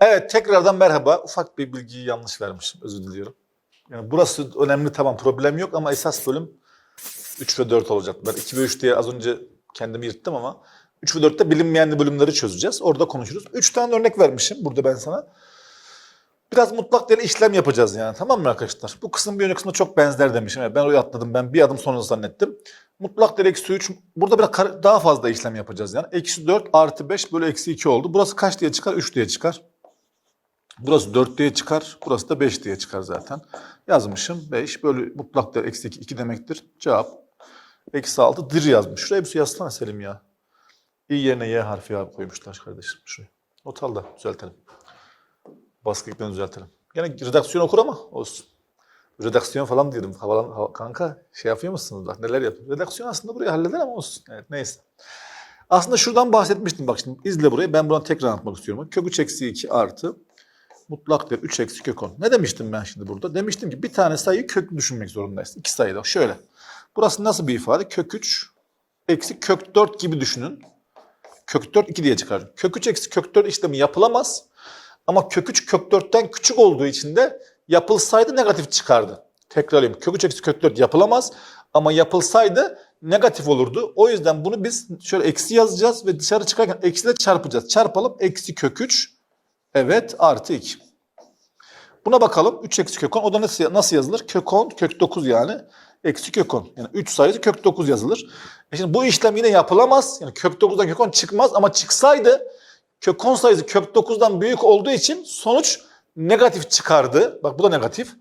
Evet tekrardan merhaba. Ufak bir bilgiyi yanlış vermişim. Özür diliyorum. Yani burası önemli tamam problem yok ama esas bölüm 3 ve 4 olacaklar. 2 ve 3 diye az önce kendimi yırttım ama 3 ve 4'te bilinmeyen bölümleri çözeceğiz. Orada konuşuruz. 3 tane örnek vermişim burada ben sana. Biraz mutlak değerli işlem yapacağız yani tamam mı arkadaşlar? Bu kısım bir önceki kısmına çok benzer demişim. Evet, ben oraya atladım. Ben bir adım sonra zannettim. Mutlak değer eksi 3. Burada biraz daha fazla işlem yapacağız yani. Eksi 4 artı 5 bölü eksi 2 oldu. Burası kaç diye çıkar? 3 diye çıkar. Burası 4 diye çıkar. Burası da 5 diye çıkar zaten. Yazmışım. 5 bölü mutlak değer eksi 2, 2 demektir. Cevap eksi 6 dir yazmış. Şuraya bir şey yazsana Selim ya. İ yerine Y harfi abi koymuşlar kardeşim. Şuraya. Not al da düzeltelim. Baskılıklarını düzeltelim. Gene redaksiyon okur ama olsun. Redaksiyon falan dedim. Havalan, hava- kanka şey yapıyor musunuz? Bak neler yapıyor. Redaksiyon aslında burayı halleder ama olsun. Evet neyse. Aslında şuradan bahsetmiştim bak şimdi izle burayı. Ben buradan tekrar anlatmak istiyorum. Kök 3 eksi 2 artı mutlak değer 3 eksi kök 10. Ne demiştim ben şimdi burada? Demiştim ki bir tane sayıyı köklü düşünmek zorundayız. İki sayıda. Şöyle. Burası nasıl bir ifade? Kök 3 eksi kök 4 gibi düşünün. Kök 4 2 diye çıkar. Kök 3 eksi kök 4 işlemi yapılamaz. Ama kök 3 kök 4'ten küçük olduğu için de yapılsaydı negatif çıkardı. Tekrarlayayım. Kök 3 eksi kök 4 yapılamaz. Ama yapılsaydı negatif olurdu. O yüzden bunu biz şöyle eksi yazacağız ve dışarı çıkarken eksiyle çarpacağız. Çarpalım. Eksi kök 3. Evet artı 2. Buna bakalım. 3 eksi kök 10. O da nasıl, nasıl yazılır? Kök 10 kök 9 yani. Eksi kök 10. Yani 3 sayısı kök 9 yazılır. E şimdi bu işlem yine yapılamaz. Yani kök 9'dan kök 10 çıkmaz ama çıksaydı kök 10 sayısı kök 9'dan büyük olduğu için sonuç negatif çıkardı. Bak bu da negatif.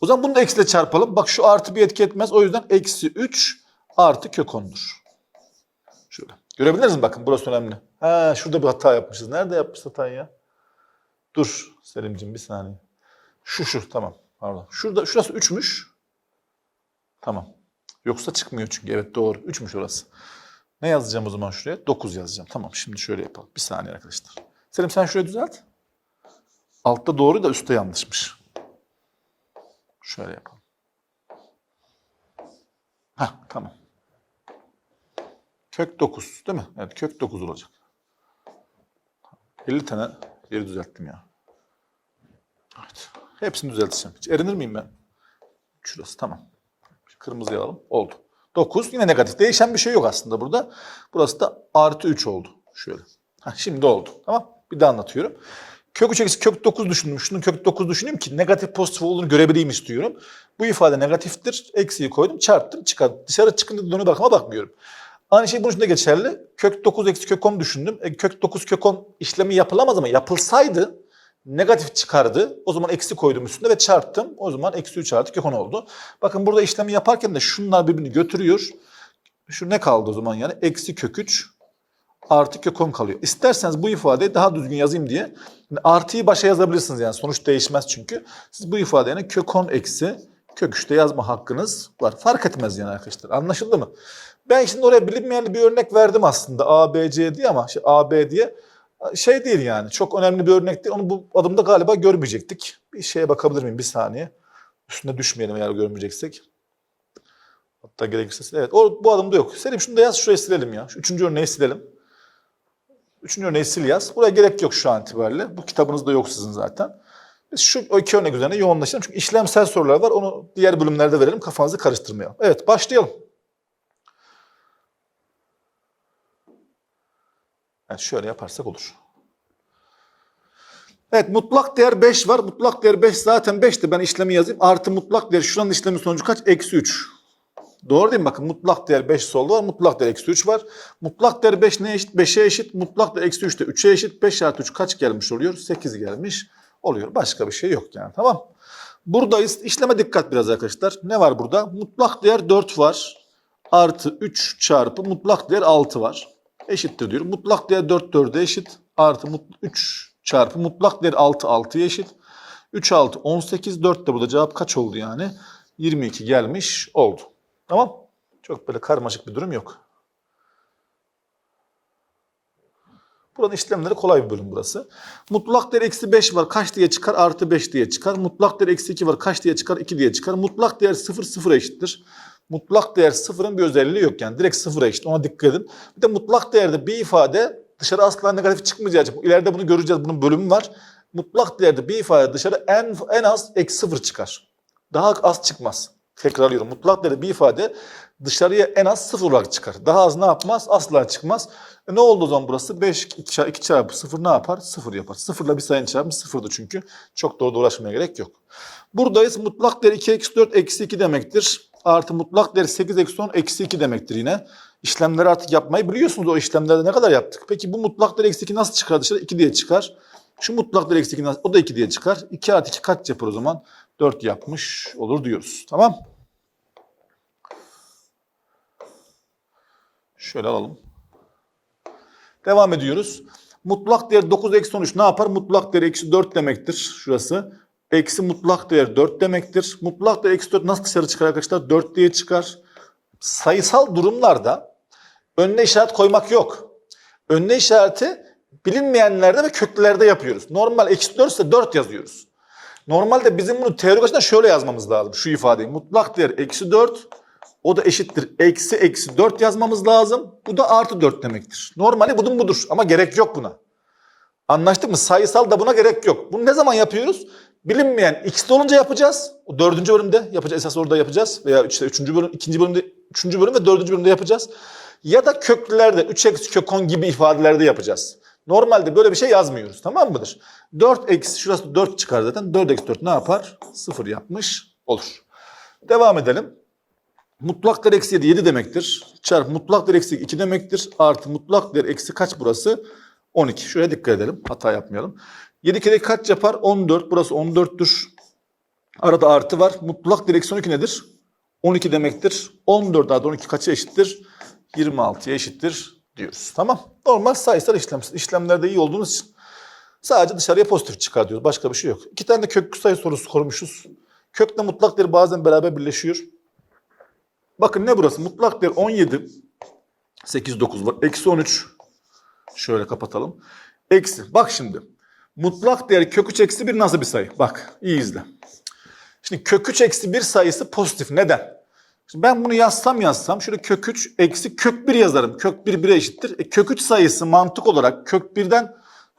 O zaman bunu da eksiyle çarpalım. Bak şu artı bir etki etmez. O yüzden eksi 3 artı kök 10'dur. Şöyle. Görebildiniz mi? Bakın burası önemli. Ha, şurada bir hata yapmışız. Nerede yapmışız hatayı ya? Dur Selim'ciğim bir saniye. Şu şu tamam. Pardon. Şurada şurası 3'müş. Tamam. Yoksa çıkmıyor çünkü. Evet doğru. 3'müş orası. Ne yazacağım o zaman şuraya? 9 yazacağım. Tamam şimdi şöyle yapalım. Bir saniye arkadaşlar. Selim sen şurayı düzelt. Altta doğru da üstte yanlışmış. Şöyle yapalım. Hah tamam. Kök 9 değil mi? Evet kök 9 olacak. 50 tane yeri düzelttim ya. Evet. Hepsini düzelteceğim. Hiç erinir miyim ben? Şurası tamam. Kırmızı alalım. Oldu. 9 yine negatif. Değişen bir şey yok aslında burada. Burası da artı 3 oldu. Şöyle. Heh, şimdi oldu. Tamam. Bir daha anlatıyorum. Kök 3 eksi kök 9 düşündüm. Şunun kök 9 düşüneyim ki negatif pozitif olduğunu görebileyim istiyorum. Bu ifade negatiftir. Eksiyi koydum çarptım çıkardım. Dışarı çıkınca dönüp bakıma bakmıyorum. Aynı şey bunun için de geçerli. Kök 9 eksi kök 10 düşündüm. E, kök 9 kök 10 işlemi yapılamaz ama yapılsaydı negatif çıkardı. O zaman eksi koydum üstüne ve çarptım. O zaman eksi 3 artı kök 10 oldu. Bakın burada işlemi yaparken de şunlar birbirini götürüyor. Şu ne kaldı o zaman yani? Eksi kök 3 artı kök 10 kalıyor. İsterseniz bu ifadeyi daha düzgün yazayım diye yani artıyı başa yazabilirsiniz yani sonuç değişmez çünkü. Siz bu ifadeyi yani kök 10 eksi kök 3'te yazma hakkınız var. Fark etmez yani arkadaşlar. Anlaşıldı mı? Ben şimdi oraya bilinmeyen bir örnek verdim aslında A, B, C diye ama şey, A, B diye şey değil yani. Çok önemli bir örnek değil. Onu bu adımda galiba görmeyecektik. Bir şeye bakabilir miyim bir saniye? Üstüne düşmeyelim eğer görmeyeceksek. Hatta gerekirse evet o, bu adımda yok. Selim şunu da yaz şurayı silelim ya. Şu üçüncü örneği silelim. Üçüncü örneği sil yaz. Buraya gerek yok şu an itibariyle. Bu kitabınızda yok sizin zaten. Biz şu iki örnek üzerine yoğunlaşalım. Çünkü işlemsel sorular var. Onu diğer bölümlerde verelim. Kafanızı karıştırmayalım. Evet başlayalım. Evet şöyle yaparsak olur. Evet mutlak değer 5 var. Mutlak değer 5 zaten 5'ti. Ben işlemi yazayım. Artı mutlak değer şuranın işlemin sonucu kaç? Eksi 3. Doğru değil mi? Bakın mutlak değer 5 solda var. Mutlak değer eksi 3 var. Mutlak değer 5 neye eşit? 5'e eşit. Mutlak değer eksi 3 de 3'e eşit. 5 artı 3 kaç gelmiş oluyor? 8 gelmiş oluyor. Başka bir şey yok yani tamam. Buradayız. İşleme dikkat biraz arkadaşlar. Ne var burada? Mutlak değer 4 var. Artı 3 çarpı mutlak değer 6 var. Eşittir diyorum. Mutlak değer 4 4'e eşit. Artı mut- 3 çarpı mutlak değer 6 6'ya eşit. 3 6 18 4 de burada cevap kaç oldu yani? 22 gelmiş oldu. Tamam. Çok böyle karmaşık bir durum yok. Buranın işlemleri kolay bir bölüm burası. Mutlak değer eksi 5 var. Kaç diye çıkar? Artı 5 diye çıkar. Mutlak değer eksi 2 var. Kaç diye çıkar? 2 diye çıkar. Mutlak değer 0 0'a eşittir. Mutlak değer sıfırın bir özelliği yok yani. Direkt sıfıra eşit. Ona dikkat edin. Bir de mutlak değerde bir ifade dışarı asla negatif çıkmayacağı için. İleride bunu göreceğiz. Bunun bölümü var. Mutlak değerde bir ifade dışarı en, en az eksi sıfır çıkar. Daha az çıkmaz. Tekrarlıyorum. Mutlak değerde bir ifade dışarıya en az sıfır olarak çıkar. Daha az ne yapmaz? Asla çıkmaz. E ne oldu o zaman burası? 5 2 çarpı 0 ne yapar? 0 yapar. Sıfırla bir sayının çarpımı sıfırdı çünkü. Çok doğru uğraşmaya gerek yok. Buradayız. Mutlak değer 2 eksi 4 eksi 2 demektir. Artı mutlak değer 8 eksi 10 eksi 2 demektir yine. İşlemleri artık yapmayı biliyorsunuz o işlemlerde ne kadar yaptık. Peki bu mutlak değer eksi 2 nasıl çıkar dışarı? 2 diye çıkar. Şu mutlak değer eksi 2 nasıl? O da 2 diye çıkar. 2 artı 2 kaç yapar o zaman? 4 yapmış olur diyoruz. Tamam. Şöyle alalım. Devam ediyoruz. Mutlak değer 9 eksi 13 ne yapar? Mutlak değer eksi 4 demektir şurası. Eksi mutlak değer 4 demektir. Mutlak değer eksi 4 nasıl dışarı çıkar arkadaşlar? 4 diye çıkar. Sayısal durumlarda önüne işaret koymak yok. Önüne işareti bilinmeyenlerde ve köklerde yapıyoruz. Normal eksi 4 ise 4 yazıyoruz. Normalde bizim bunu teorik açıdan şöyle yazmamız lazım. Şu ifadeyi. Mutlak değer eksi 4 o da eşittir. Eksi eksi 4 yazmamız lazım. Bu da artı 4 demektir. Normali budun budur ama gerek yok buna. Anlaştık mı? Sayısal da buna gerek yok. Bunu ne zaman yapıyoruz? Bilinmeyen x'de olunca yapacağız. O dördüncü bölümde yapacağız. Esas orada yapacağız. Veya işte üçüncü bölüm, ikinci bölümde, üçüncü bölüm ve dördüncü bölümde yapacağız. Ya da köklerde, 3 eksi kök 10 gibi ifadelerde yapacağız. Normalde böyle bir şey yazmıyoruz. Tamam mıdır? 4 eksi, şurası 4 çıkar zaten. 4 eksi 4 ne yapar? 0 yapmış olur. Devam edelim. Mutlak değer eksi 7, 7 demektir. Çarpı mutlak değer eksi 2 demektir. Artı mutlak değer eksi kaç burası? 12. Şuraya dikkat edelim. Hata yapmayalım. 7 kere kaç yapar? 14. Burası 14'tür. Arada artı var. Mutlak eksi 12 nedir? 12 demektir. 14 artı 12 kaça eşittir? 26'ya eşittir diyoruz. Tamam. Normal sayısal işlem, işlemlerde iyi olduğunuz için sadece dışarıya pozitif çıkar diyoruz. Başka bir şey yok. İki tane de kök sayı sorusu korumuşuz. Kökle mutlak değer bazen beraber birleşiyor. Bakın ne burası? Mutlak değer 17. 8, 9 var. Eksi 13. Şöyle kapatalım. Eksi. Bak şimdi. Mutlak değer kök 3 eksi 1 nasıl bir sayı? Bak iyi izle. Şimdi kök 3 eksi 1 sayısı pozitif. Neden? Şimdi ben bunu yazsam yazsam şöyle kök 3 eksi kök 1 yazarım. Kök 1 1'e eşittir. E, kök 3 sayısı mantık olarak kök 1'den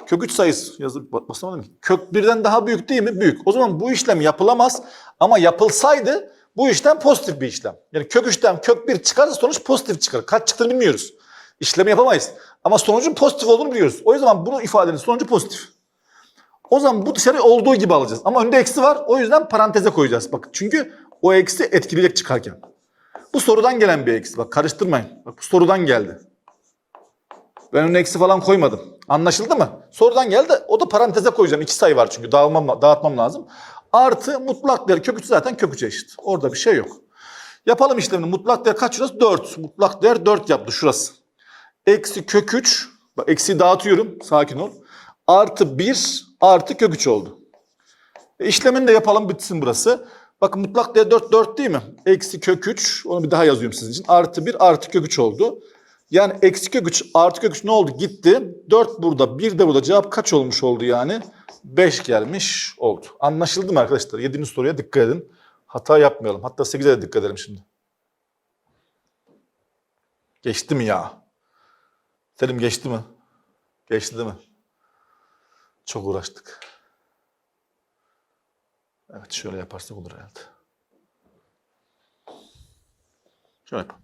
kök 3 sayısı yazıp basamadım. Kök 1'den daha büyük değil mi? Büyük. O zaman bu işlem yapılamaz ama yapılsaydı bu işlem pozitif bir işlem. Yani kök 3'ten kök 1 çıkarsa sonuç pozitif çıkar. Kaç çıktığını bilmiyoruz. İşlemi yapamayız. Ama sonucun pozitif olduğunu biliyoruz. O yüzden bunu ifadenin sonucu pozitif. O zaman bu dışarı olduğu gibi alacağız. Ama önde eksi var. O yüzden paranteze koyacağız. Bak çünkü o eksi etkileyecek çıkarken. Bu sorudan gelen bir eksi. Bak karıştırmayın. Bak bu sorudan geldi. Ben önüne eksi falan koymadım. Anlaşıldı mı? Sorudan geldi. O da paranteze koyacağım. İki sayı var çünkü. Dağılmam, dağıtmam lazım. Artı mutlak değer kök 3 zaten kök 3'e eşit. Orada bir şey yok. Yapalım işlemini. Mutlak değer kaç şurası? 4. Mutlak değer 4 yaptı şurası. Eksi kök 3. Bak eksiyi dağıtıyorum. Sakin ol. Artı 1 artı kök 3 oldu. E, işlemini de yapalım bitsin burası. Bakın mutlak değer 4 4 değil mi? Eksi kök 3. Onu bir daha yazıyorum sizin için. Artı 1 artı kök 3 oldu. Yani eksi kök 3 artı kök 3 ne oldu? Gitti. 4 burada 1 de burada cevap kaç olmuş oldu yani? 5 gelmiş oldu. Anlaşıldı mı arkadaşlar? Yediğiniz soruya dikkat edin. Hata yapmayalım. Hatta 8'e de dikkat edelim şimdi. Geçti mi ya? Selim geçti mi? Geçti değil mi? Çok uğraştık. Evet şöyle yaparsak olur herhalde. Şöyle yapalım.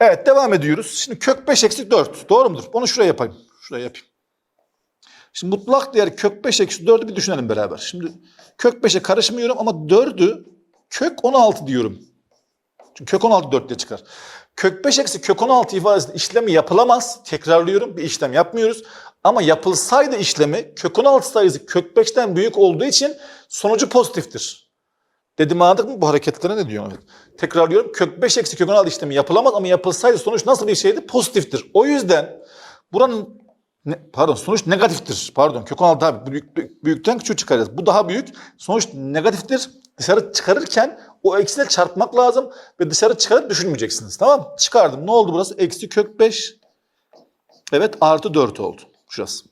Evet devam ediyoruz. Şimdi kök 5 eksi 4. Doğru mudur? Onu şuraya yapayım. Şuraya yapayım. Şimdi mutlak değer kök 5 eksi 4'ü bir düşünelim beraber. Şimdi kök 5'e karışmıyorum ama 4'ü kök 16 diyorum. Kök 16 4 diye çıkar. Kök 5 eksi kök 16 ifadesinde işlemi yapılamaz. Tekrarlıyorum bir işlem yapmıyoruz. Ama yapılsaydı işlemi kök 16 sayısı kök 5'ten büyük olduğu için sonucu pozitiftir. Dedim anladık mı bu hareketlere ne diyor? Evet. Tekrarlıyorum kök 5 eksi kök 16 işlemi yapılamaz ama yapılsaydı sonuç nasıl bir şeydi? Pozitiftir. O yüzden buranın ne, pardon sonuç negatiftir. Pardon kök 16 daha büyük, büyük, büyükten küçük çıkaracağız. Bu daha büyük. Sonuç negatiftir. Dışarı çıkarırken o eksiyle çarpmak lazım ve dışarı çıkarıp düşünmeyeceksiniz. Tamam mı? Çıkardım. Ne oldu burası? Eksi kök 5. Evet artı 4 oldu. Şurası.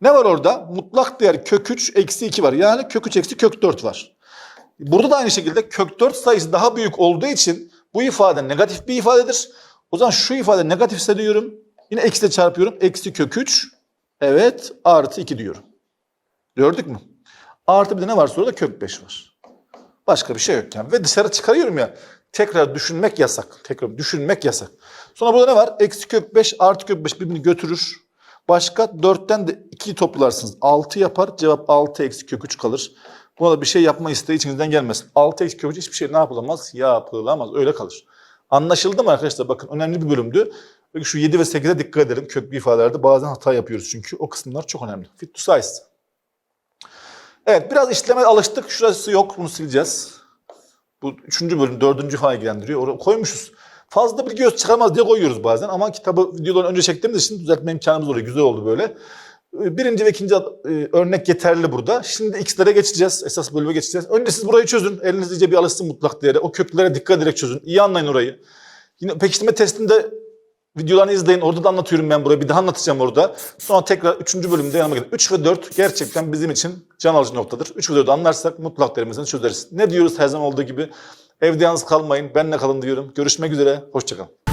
Ne var orada? Mutlak değer kök 3 eksi 2 var. Yani kök 3 eksi kök 4 var. Burada da aynı şekilde kök 4 sayısı daha büyük olduğu için bu ifade negatif bir ifadedir. O zaman şu ifade negatifse diyorum. Yine eksi çarpıyorum. Eksi kök 3. Evet artı 2 diyorum. Gördük mü? Artı bir de ne var soruda? Kök 5 var. Başka bir şey yok yani. Ve dışarı çıkarıyorum ya. Tekrar düşünmek yasak. Tekrar düşünmek yasak. Sonra burada ne var? Eksi kök 5 artı kök 5 birbirini götürür. Başka 4'ten de 2'yi toplarsınız. 6 yapar. Cevap 6 eksi kök 3 kalır. Buna da bir şey yapma isteği içinizden gelmesin. 6 eksi kök 3 hiçbir şey ne yapılamaz? Yapılamaz. Öyle kalır. Anlaşıldı mı arkadaşlar? Bakın önemli bir bölümdü. Şu 7 ve 8'e dikkat edelim. Köklü ifadelerde bazen hata yapıyoruz çünkü. O kısımlar çok önemli. Fit to size. Evet biraz işleme alıştık. Şurası yok. Bunu sileceğiz. Bu üçüncü bölüm, dördüncü falan ilgilendiriyor. Oraya koymuşuz. Fazla bir göz çıkarmaz diye koyuyoruz bazen. Ama kitabı videodan önce çektiğimiz için düzeltme imkanımız oluyor. Güzel oldu böyle. Ee, Birinci ve ikinci e, örnek yeterli burada. Şimdi x'lere geçeceğiz. Esas bölüme geçeceğiz. Önce siz burayı çözün. Eliniz iyice bir alışsın mutlak değere. O köklere dikkat ederek çözün. İyi anlayın orayı. Yine pekiştirme testinde videolarını izleyin. Orada da anlatıyorum ben burayı. Bir daha anlatacağım orada. Sonra tekrar üçüncü bölümde yanıma gelin. 3 ve 4 gerçekten bizim için can alıcı noktadır. 3 ve 4'ü anlarsak mutlak değerimizi çözeriz. Ne diyoruz her zaman olduğu gibi? Evde yalnız kalmayın. Benle kalın diyorum. Görüşmek üzere. Hoşçakalın.